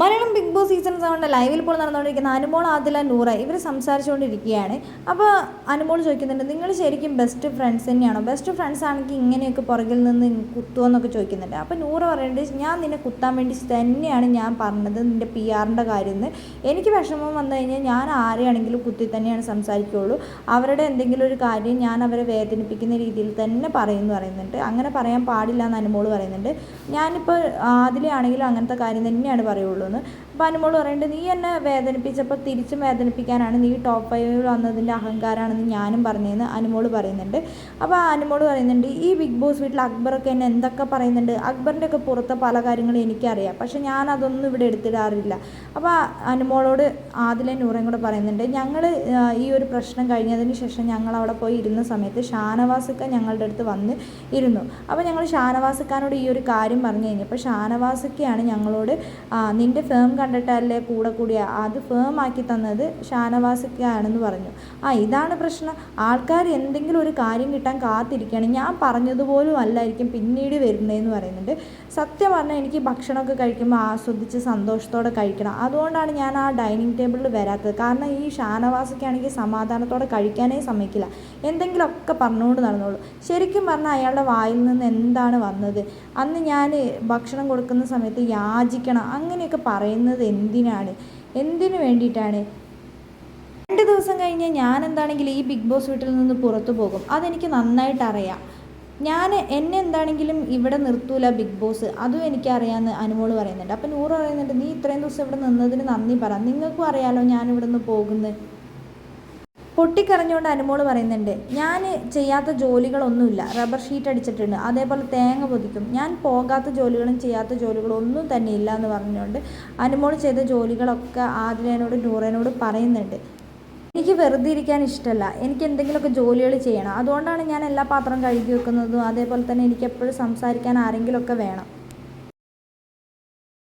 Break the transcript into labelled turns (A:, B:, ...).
A: Malayalam Bigg Boss season സെവന്റെ ലൈവിൽ ഇപ്പോൾ നടന്നുകൊണ്ടിരിക്കുന്ന അനുമോൾ ആദില നൂറ ഇവർ സംസാരിച്ചുകൊണ്ടിരിക്കുകയാണ്. അപ്പോൾ അനുമോൾ ചോദിക്കുന്നുണ്ട് നിങ്ങൾ ശരിക്കും ബെസ്റ്റ് ഫ്രണ്ട്സ് തന്നെയാണോ? ബെസ്റ്റ് ഫ്രണ്ട്സ് ആണെങ്കിൽ ഇങ്ങനെയൊക്കെ പുറകിൽ നിന്ന് കുത്തുമെന്നൊക്കെ ചോദിക്കുന്നുണ്ട്. അപ്പോൾ നൂറ പറയുന്നുണ്ട് ഞാൻ നിന്നെ കുത്താൻ വേണ്ടി തന്നെയാണ് ഞാൻ പറഞ്ഞത് നിന്റെ പി ആറിന്റെ കാര്യം എന്ന്. എനിക്ക് വിഷമം വന്നു കഴിഞ്ഞാൽ ഞാൻ ആരെയാണെങ്കിലും കുത്തി തന്നെയാണ് സംസാരിക്കുകയുള്ളൂ. അവരുടെ എന്തെങ്കിലും ഒരു കാര്യം ഞാൻ അവരെ വേദനിപ്പിക്കുന്ന രീതിയിൽ തന്നെ പറയുമെന്ന് പറയുന്നുണ്ട്. അങ്ങനെ പറയാൻ പാടില്ല എന്ന് അനുമോൾ പറയുന്നുണ്ട്. ഞാനിപ്പോൾ ആദിലെയാണെങ്കിലും അങ്ങനത്തെ കാര്യം തന്നെയാണ് പറയുള്ളൂ. എന്ന് അപ്പോൾ അനുമോൾ പറയുന്നുണ്ട് നീ എന്നെ വേദനിപ്പിച്ചപ്പോൾ തിരിച്ചും വേദനിപ്പിക്കാനാണ്. നീ ടോപ്പ് ഫൈവിൽ വന്നതിന്റെ അഹങ്കാരമാണെന്ന് ഞാനും പറഞ്ഞതെന്ന് അനുമോൾ പറയുന്നുണ്ട്. അപ്പോൾ അനുമോൾ പറയുന്നുണ്ട് ഈ ബിഗ് ബോസ് വീട്ടിൽ അക്ബറൊക്കെ എന്നെ എന്തൊക്കെ പറയുന്നുണ്ട്? അക്ബറിന്റെ ഒക്കെ പുറത്തെ പല കാര്യങ്ങളും എനിക്കറിയാം. പക്ഷേ ഞാൻ അതൊന്നും ഇവിടെ എടുത്തിടാറില്ല. അപ്പോൾ അനുമോളോട് ആദിലെ നൂറയും കൂടെ പറയുന്നുണ്ട് ഞങ്ങൾ ഈ ഒരു പ്രശ്നം കഴിഞ്ഞതിന് ശേഷം ഞങ്ങൾ അവിടെ പോയി ഇരുന്ന സമയത്ത് ഷാനവാസിക്ക ഞങ്ങളുടെ അടുത്ത് വന്ന് ഇരുന്നു. അപ്പോൾ ഞങ്ങൾ ഷാനവാസിക്കാനോട് ഈ ഒരു കാര്യം പറഞ്ഞു കഴിഞ്ഞപ്പോൾ ഷാനവാസിക്കയാണ് ഞങ്ങളോട് ആ, നിന്റെ ഫേം കണ്ടിട്ടല്ലേ കൂടെ കൂടിയ? അത് ഫേം ആക്കി തന്നത് ഷാനവാസിക്കാണെന്ന് പറഞ്ഞു. ആ ഇതാണ് പ്രശ്നം. ആൾക്കാർ എന്തെങ്കിലും ഒരു കാര്യം കിട്ടാൻ കാത്തിരിക്കുകയാണ്. ഞാൻ പറഞ്ഞതുപോലും അല്ലായിരിക്കും പിന്നീട് വരുന്നതെന്ന് പറയുന്നുണ്ട്. സത്യം പറഞ്ഞാൽ എനിക്ക് ഭക്ഷണമൊക്കെ കഴിക്കുമ്പോൾ ആസ്വദിച്ച് സന്തോഷത്തോടെ കഴിക്കണം. അതുകൊണ്ടാണ് ഞാൻ ആ ഡൈനിങ് ടേബിളിൽ വരാത്തത്. കാരണം ഈ ഷാനവാസിക്കാണെങ്കിൽ സമാധാനത്തോടെ കഴിക്കാനേ സമ്മതിക്കില്ല. എന്തെങ്കിലുമൊക്കെ പറഞ്ഞുകൊണ്ട് നടന്നോളൂ. ശരിക്കും പറഞ്ഞാൽ അയാളുടെ വായിൽ നിന്ന് എന്താണ് വന്നത്? അന്ന് ഞാൻ ഭക്ഷണം കൊടുക്കുന്ന സമയത്ത് യാചിക്കണം. അങ്ങനെയൊക്കെ പറയുന്നത് എന്തിനാണ്? എന്തിനു വേണ്ടിയിട്ടാണ്? രണ്ട് ദിവസം കഴിഞ്ഞ് ഞാൻ എന്താണെങ്കിലും ഈ ബിഗ് ബോസ് വീട്ടിൽ നിന്ന് പുറത്തു പോകും. അതെനിക്ക് നന്നായിട്ട് അറിയാം. ഞാൻ എന്നെ എന്താണെങ്കിലും ഇവിടെ നിർത്തൂല ബിഗ് ബോസ്. അതും എനിക്കറിയാമെന്ന് അനുമോൾ പറയുന്നുണ്ട്. അപ്പം നൂറ് പറയുന്നുണ്ട് നീ ഇത്രയും ദിവസം ഇവിടെ നിന്നതിന് നന്ദി പറ. നിങ്ങൾക്കും അറിയാലോ ഞാൻ ഇവിടെ നിന്ന് പോകുന്നത്. പൊട്ടിക്കരഞ്ഞുകൊണ്ട് അനുമോൾ പറയുന്നുണ്ട് ഞാൻ ചെയ്യാത്ത ജോലികളൊന്നുമില്ല. റബ്ബർ ഷീറ്റ് അടിച്ചിട്ടുണ്ട്. അതേപോലെ തേങ്ങ പൊതിക്കും. ഞാൻ പോകാത്ത ജോലികളും ചെയ്യാത്ത ജോലികളും ഒന്നും തന്നെ ഇല്ല എന്ന് പറഞ്ഞുകൊണ്ട് അനുമോൾ ചെയ്ത ജോലികളൊക്കെ ആദിലേനോട് നൂറേനോട് പറയുന്നുണ്ട്. എനിക്ക് വെറുതെ ഇരിക്കാൻ ഇഷ്ടമല്ല എനിക്ക് എന്തെങ്കിലുമൊക്കെ ജോലികൾ ചെയ്യണം. അതുകൊണ്ടാണ് ഞാൻ എല്ലാ പാത്രം കഴുകി വെക്കുന്നതും അതേപോലെ തന്നെ എനിക്ക് എപ്പോഴും സംസാരിക്കാൻ ആരെങ്കിലുമൊക്കെ വേണം.